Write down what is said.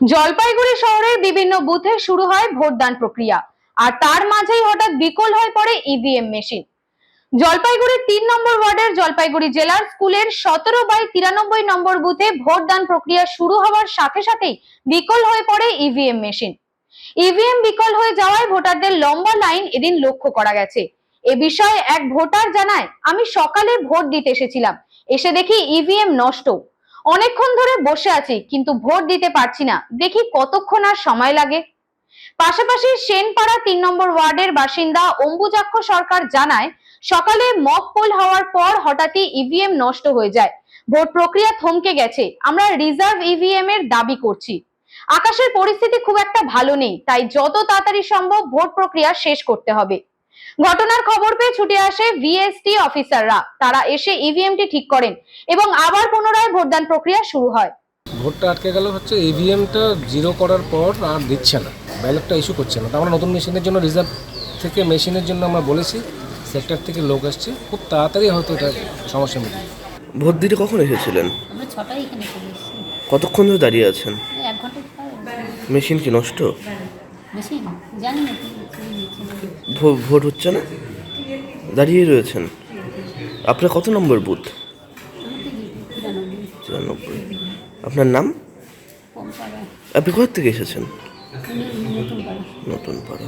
জলপাইগুড়ি শহরের বিভিন্ন বুথে শুরু হয় ভোটদান প্রক্রিয়া, আর তার মাঝেই হঠাৎ বিকল হয়ে পড়ে ইভিএম মেশিন জলপাইগুড়ির তিন নম্বর ওয়ার্ডের জলপাইগুড়ি জেলার স্কুলের সতেরো বাই তিরানব্বই নম্বর বুথে ভোটদান প্রক্রিয়া শুরু হওয়ার সাথে সাথেই বিকল হয়ে পড়ে ইভিএম মেশিন ইভিএম বিকল হয়ে যাওয়ায় ভোটারদের লম্বা লাইন এদিন লক্ষ্য করা গেছে। এ বিষয়ে এক ভোটার জানায়, আমি সকালে ভোট দিতে এসেছিলাম। এসে দেখি ইভিএম নষ্ট। অনেকক্ষণ ধরে বসে আছি, কিন্তু ভোট দিতে পারছি না। দেখি কতক্ষণ আর সময় লাগে। পাশাপাশি সেনপাড়া তিন নম্বর ওয়ার্ডের বাসিন্দা অম্বুজাক্ষ সরকার জানায়, সকালে মক পোল হওয়ার পর হঠাৎই ইভিএম নষ্ট হয়ে যায়। ভোট প্রক্রিয়া থমকে গেছে। আমরা রিজার্ভ ইভিএম এর দাবি করছি। আকাশের পরিস্থিতি খুব একটা ভালো নেই, তাই যত তাড়াতাড়ি সম্ভব ভোট প্রক্রিয়া শেষ করতে হবে। ঘটনার খবর পেয়ে ছুটে আসে ভিএসটি অফিসাররা তারা এসে ইভিএমটি ঠিক করেন এবং আবার পুনরায় ভোটদান প্রক্রিয়া শুরু হয়। ভোটটা আটকে গেল হচ্ছে ইভিএমটা জিরো করার পর আর দিচ্ছে না। ব্যালটটা ইস্যু করছে না। তো আমরা নতুন মেশিনের জন্য রিজার্ভ থেকে মেশিনের জন্য আমরা বলেছি সেক্টর থেকে লোক আসছে। খুব তাড়াতাড়ি হয়তো এটা সমস্যা মিটবে। ভোট দিতে কখন এসেছিলেন? আমরা ছটায় এখানে চলে এসেছি। কতক্ষণ ধরে দাঁড়িয়ে আছেন? এক ঘণ্টা মেশিন কি নষ্ট? মেশিন? জানি না কি কি ভোট হচ্ছে না? দাঁড়িয়ে রয়েছেন। আপনার কত নম্বর বুথ? চুরানব্বই আপনার নাম? আপনি কোথা থেকে এসেছেন? নতুন পাড়া